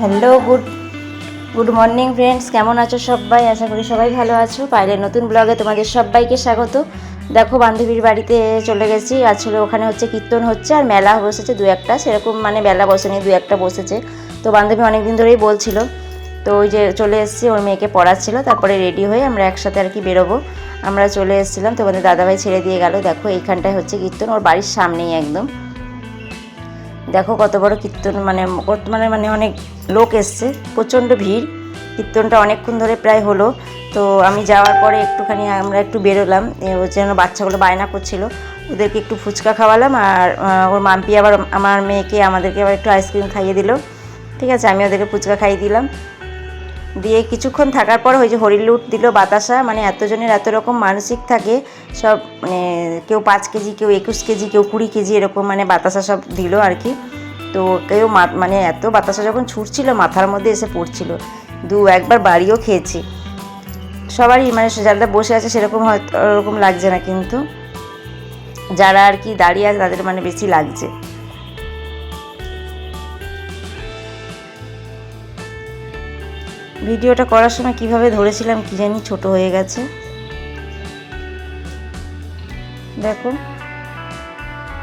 Hello good good morning friends কেমন আছো সবাই? আশা করি সবাই ভালো আছো। পাইলে নতুন ব্লগে তোমাদের সবাইকে স্বাগত। দেখো, বান্ধবীর বাড়িতে চলে গেছি। আসলে ওখানে হচ্ছে কীর্তন হচ্ছে আর মেলা বসেছে দু একটা। সেরকম মানে মেলা বসেনি, দু একটা বসেছে। তো বান্ধবী অনেক দিন ধরেই বলছিল। তো ওই যে চলে এসেছি, ওর মেয়েকে পড়াচ্ছিল। তারপরে রেডি হয়ে আমরা একসাথে আর কি বেরোবো। আমরা চলে এসেছিলাম। তোমাদের দাদাভাই ছেড়ে দিয়ে গেল। দেখো, এইখানটায় হচ্ছে কীর্তন। ওর বাড়ির সামনেই একদম। দেখো কত বড় কীর্তন মানে বর্তমানে মানে অনেক লোক এসছে, প্রচণ্ড ভিড়। কীর্তনটা অনেকক্ষণ ধরে প্রায় হলো। তো আমি যাওয়ার পরে একটুখানি আমরা একটু বেরোলাম যেন বাচ্চাগুলো বায়না করছিল, ওদেরকে একটু ফুচকা খাওয়ালাম আর ওর মাম্পি আবার আমার মেয়েকে, আমাদেরকে আবার একটু আইসক্রিম খাইয়ে দিল। ঠিক আছে, আমি ওদেরকে ফুচকা খাইয়ে দিলাম। দিয়ে কিছুক্ষণ থাকার পর ওই যে হরিলুট দিল বাতাসা মানে এতজনের এত রকম মানসিক থাকে, সব মানে কেউ পাঁচ কেজি, কেউ একুশ কেজি, কেউ কুড়ি কেজি এরকম মানে বাতাসা সব দিল আর কি। তো কেউ মানে এত বাতাসা যখন ছুটছিল, মাথার মধ্যে এসে পড়ছিল। দু একবার বাড়িও খেয়েছি। সবারই মানে যারা বসে আছে সেরকম হয়তো, ওরকম লাগছে না কিন্তু। যারা আর কি দাঁড়িয়ে আছে তাদের মানে বেশি লাগছে। ভিডিওটা করার সময় কীভাবে ধরেছিলাম কি জানি ছোট হয়ে গেছে। দেখো,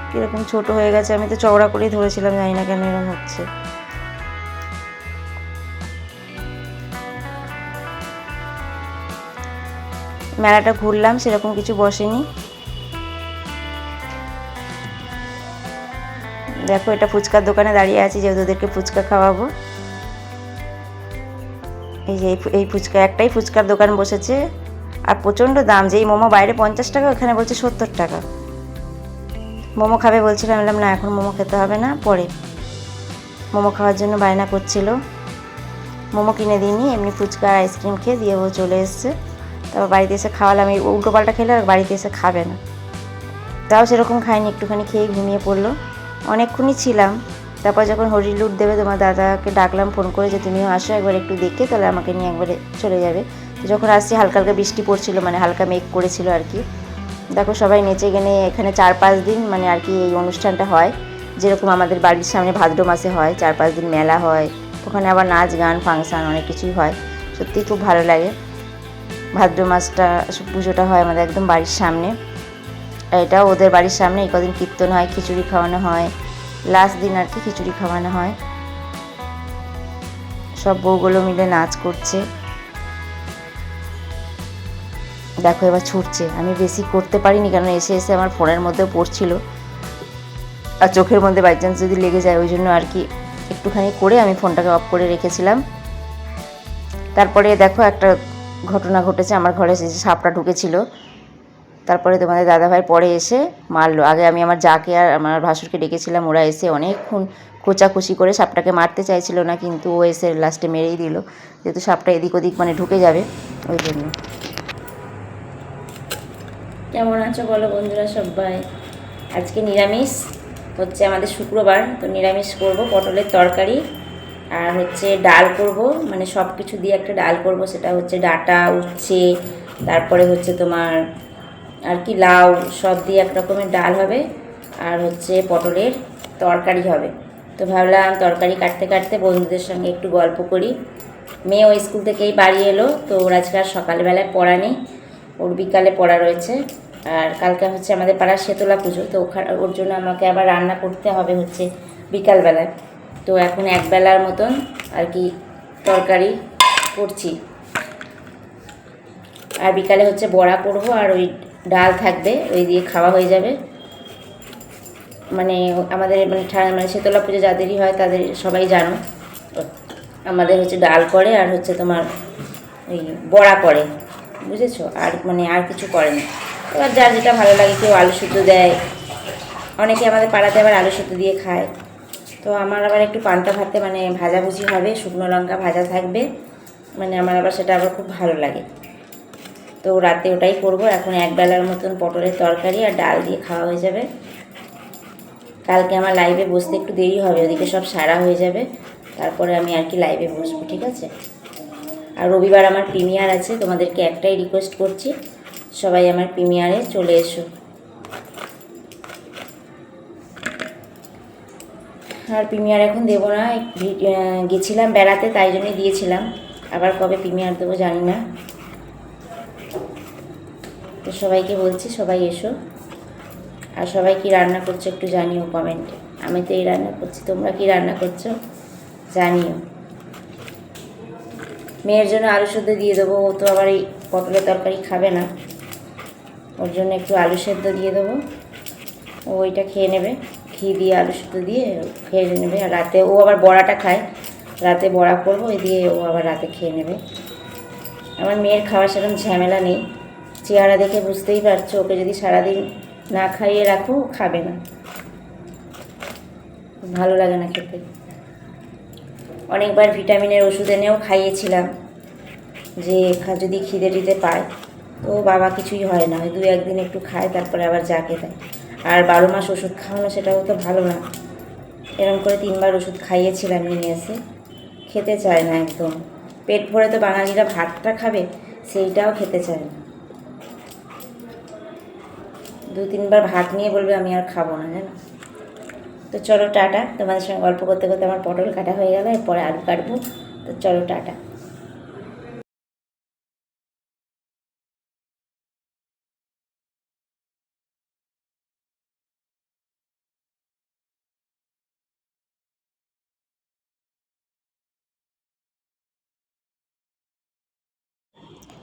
কীরকম ছোট হয়ে গেছে, আমি তো চওড়া করেই ধরেছিলাম, জানি না কেন এরকম হচ্ছে। মেলাটা ঘুরলাম, সেরকম কিছু বসেনি। দেখো, এটা ফুচকার দোকানে দাঁড়িয়ে আছি, যেহেতু ওদেরকে ফুচকা খাওয়াবো। এই যে এই ফুচকা, একটাই ফুচকার দোকান বসেছে। আর প্রচণ্ড দাম যে এই মোমো বাইরে পঞ্চাশ টাকা, ওখানে বলছে সত্তর টাকা। মোমো খাবে বলছিলাম বললাম, না, এখন মোমো খেতে হবে না, পরে। মোমো খাওয়ার জন্য বায়না করছিল। মোমো কিনে দিইনি, এমনি ফুচকা আর আইসক্রিম খেয়ে দিয়ে ও চলে এসছে। তারপর বাড়িতে এসে খাওয়ালাম, এই উল্টো পাল্টা খেলে আর বাড়িতে এসে খাবে না। তাও সেরকম খাইনি একটুখানি খেয়ে ঘুমিয়ে পড়ল। অনেকক্ষণই ছিলাম। তারপর যখন হরিলুট দেবে, তোমার দাদাকে ডাকলাম ফোন করে যে, তুমিও আসো একবার একটু দেখে, তাহলে আমাকে নিয়ে একবারে চলে যাবে। তো যখন আসছি হালকা হালকা বৃষ্টি পড়ছিল মানে হালকা মেঘ করেছিল আর কি। দেখো, সবাই নেচে গেনে এখানে চার পাঁচ দিন মানে আর কি এই অনুষ্ঠানটা হয়। যেরকম আমাদের বাড়ির সামনে ভাদ্র মাসে হয় চার পাঁচ দিন মেলা হয়। ওখানে আবার নাচ, গান, ফাংশান, অনেক কিছুই হয়। সত্যিই খুব ভালো লাগে। ভাদ্র মাসটা, পুজোটা হয় আমাদের একদম বাড়ির সামনে। এটাও ওদের বাড়ির সামনে, এই কদিন কীর্তন হয়, খিচুড়ি খাওয়ানো হয়। লাস্ট দিন আর কি খিচুড়ি খাওয়ানো হয়। সব বউগুলো মিলে নাচ করছে। দেখো এবার ছুটছে। আমি বেশি করতে পারিনি কারণ এসে এসে আমার ফোনের মধ্যেও পড়ছিল। আর চোখের মধ্যে বাই চান্স যদি লেগে যায়, ওই জন্য আর কি একটুখানি করে আমি ফোনটাকে অফ করে রেখেছিলাম। তারপরে দেখো একটা ঘটনা ঘটেছে। আমার ঘরে সাপটা ঢুকেছিল। তারপরে তোমাদের দাদাভাই পরে এসে মারলো। আগে আমি আমার যাকে আর আমার ভাসুরকে ডেকেছিলাম, ওরা এসে অনেকক্ষণ খোঁচাখুচি করে সাপটাকে মারতে চাইছিল না, কিন্তু ও এসে লাস্টে মেরেই দিল। যেহেতু সাপটা এদিক ওদিক মানে ঢুকে যাবে, ওই জন্য। কেমন আছো বলো বন্ধুরা সবাই? আজকে নিরামিষ, হচ্ছে আমাদের শুক্রবার, তো নিরামিষ করব, পটলের তরকারি আর হচ্ছে ডাল করব। মানে সব কিছু দিয়ে একটা ডাল করব, সেটা হচ্ছে ডাটা, উচ্ছে, তারপরে হচ্ছে তোমার আর কি লাউ, সব দিয়ে এক রকমের ডাল হবে আর হচ্ছে পটলের তরকারি হবে। তো ভাবলাম তরকারি কাটতে কাটতে বন্ধুদের সঙ্গে একটু গল্প করি। মেয়ে ওই স্কুল থেকেই বাড়ি এলো, তো ওর আজকে আর সকালবেলায় পড়া নেই। ওর বিকালে পড়া রয়েছে। আর কালকে হচ্ছে আমাদের পাড়ার শেতলা পুজো, তো ওখানে ওর জন্য আমাকে আবার রান্না করতে হবে হচ্ছে বিকালবেলায়। তো এখন একবেলার মতন আর কি তরকারি করছি। আর বিকালে হচ্ছে বড়া করব আর ওই ডাল থাকবে, ওই দিয়ে খাওয়া হয়ে যাবে। মানে আমাদের মানে মানে শীতলা পুজো যাদেরই হয় তাদের সবাই জানো। আমাদের হচ্ছে ডাল করে আর হচ্ছে তোমার ওই বড়া করে, বুঝেছ? আর মানে আর কিছু করে না। এবার যার যেটা ভালো লাগে কেউ আলু সুদ্ধ দেয়। অনেকে আমাদের পাড়াতে আবার আলু সুদ্ধ দিয়ে খায়। তো আমার আবার একটু পান্তা ভাতে মানে ভাজাভুজি হবে, শুকনো লঙ্কা ভাজা থাকবে। মানে আমার আবার সেটা আবার খুব ভালো লাগে। তো রাতে ওটাই করব। এখন এক বেলার মতন পটলের তরকারি আর ডাল দিয়ে খাওয়া হয়ে যাবে। কালকে আমার লাইভে বসতে একটু দেরি হবে, ওদিকে সব সারা হয়ে যাবে। তারপরে আমি আর কি লাইভে বসবো, ঠিক আছে? আর রবিবার আমার প্রিমিয়ার আছে, তোমাদেরকে একটাই রিকোয়েস্ট করছি। সবাই আমার প্রিমিয়ারে চলে এসো। আর প্রিমিয়ার এখন দেবো না গেছিলাম বেড়াতে, তাই জন্যই দিয়েছিলাম। আবার কবে প্রিমিয়ার দেবো জানি না। সবাইকে বলছি, সবাই এসো। আর সবাই কি রান্না করছ একটু জানিও কমেন্টে। আমি তো এই রান্না করছি, তোমরা কি রান্না করছ জানিও। মেয়ের জন্য আলু সেদ্ধ দিয়ে দেবো, ও তো আবার এই পটলের তরকারি খাবে না। ওর জন্য একটু আলু সেদ্ধ দিয়ে দেবো। ও ওইটা খেয়ে নেবে, ঘি দিয়ে আলু সেদ্ধ দিয়ে খেয়ে নেবে। আর রাতে ও আবার বড়াটা খায়, রাতে বড়া করব ওই দিয়ে ও আবার রাতে খেয়ে নেবে। আমার মেয়ের খাওয়ার সেরকম ঝামেলা নেই। চেহারা দেখে বুঝতেই পারছ, ওকে যদি সারাদিন না খাইয়ে রাখো, খাবে না। ভালো লাগে না খেতে। অনেকবার ভিটামিনের ওষুধ এনেও খাইয়েছিলাম যে যদি খিদে টিদে পায়, তো বাবা কিছুই হয় না। দু একদিন একটু খায়, তারপরে আবার যাকে দেয়। আর বারো মাস ওষুধ খাওয়ানো সেটাও তো ভালো না। এরকম করে তিনবার ওষুধ খাইয়েছিলাম নিয়ে এসে। খেতে চায় না একদম। পেট ভরে তো বাঙালিরা ভাতটা খাবে, সেইটাও খেতে চায় না। দু তিনবার ভাত নিয়ে বলবে আমি আর খাব না, জানো? তো চলো টাটা। তোমাদের সঙ্গে গল্প করতে করতে আমার পটল কাটা হয়ে গেল, এরপরে আলু কাটবো। তো চলো টাটা।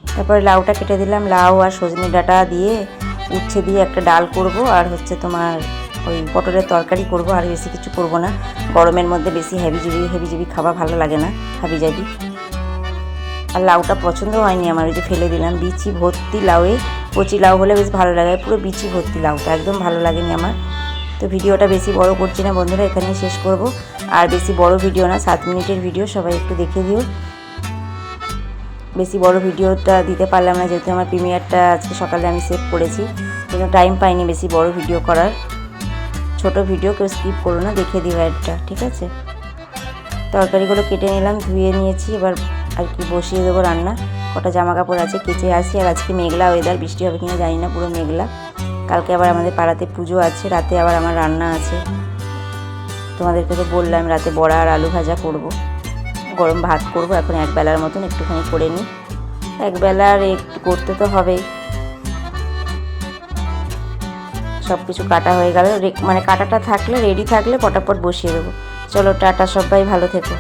তারপরে লাউটা কেটে দিলাম, লাউ আর সজনে ডাঁটা দিয়ে উচ্ছে দিয়ে একটা ডাল করব আর হচ্ছে তোমার ওই পটলের তরকারি করব, আর বেশি কিছু করব না। গরমের মধ্যে বেশি হেভিজিবি হেভিজিবি খাওয়া ভালো লাগে না হাবি যাবি আর লাউটা পছন্দ হয়নি আমার, ওই যে ফেলে দিলাম, বিচি ভর্তি লাউয়ে। কচি লাউ হলে বেশ ভালো লাগে, পুরো বিচি ভর্তি লাউটা, একদম ভালো লাগেনি আমার। তো ভিডিওটা বেশি বড় করছি না বন্ধুরা, এখানেই শেষ করব। আর বেশি বড় ভিডিও না, সাত মিনিটের ভিডিও, সবাই একটু দেখে দিও। বেশি বড় ভিডিওটা দিতে পারলাম না, যেহেতু আমার প্রিমিয়ারটা আজকে সকালে আমি সেভ করেছি। কিন্তু টাইম পাইনি বেশি বড় ভিডিও করার। ছোট ভিডিও কেউ স্কিপ করো না দেখে দিও একটা ঠিক আছে? তরকারিগুলো কেটে নিলাম, ধুয়ে নিয়েছি, এবার আর কি বসিয়ে দেবো রান্না। কটা জামা কাপড় আছে, কেচে আসি, আর আজকে মেঘলা ওয়েদার বৃষ্টি হবে কিনা জানি না, পুরো মেঘলা। কালকে আবার আমাদের পাড়াতে পুজো আছে, রাতে আবার আমার রান্না আছে। তোমাদেরকে তো বললাম, রাতে বড়া আর আলু ভাজা করব। গরম ভাত করব। এখন এক বেলার মতন একটুখানি করে নিই। এক বেলার একটু করতে তো হবেই সব কিছু কাটা হয়ে গেল। মানে কাটাটা থাকলে রেডি থাকলে পটাপট বসিয়ে দেবো। চলো, টাটা সবাই, ভালো থেকো।